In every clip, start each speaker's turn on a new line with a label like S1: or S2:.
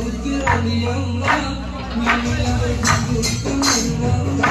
S1: ഉജ്ജ്വലിയല്ല നിങ്ങളെ ഉജ്ജ്വലിയല്ല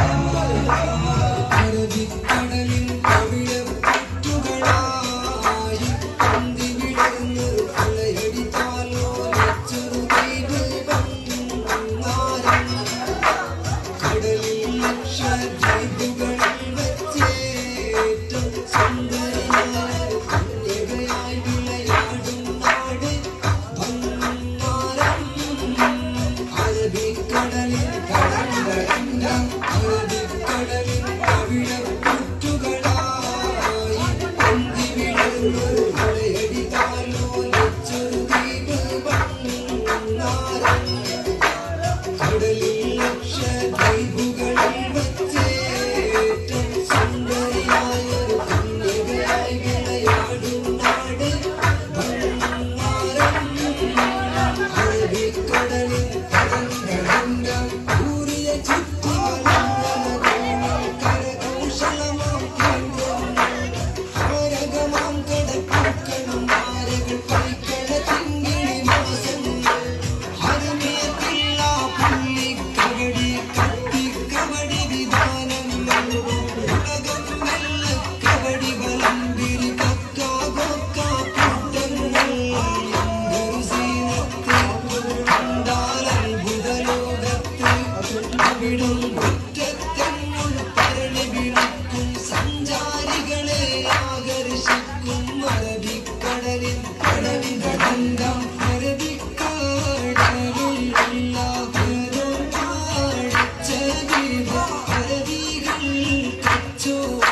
S1: too.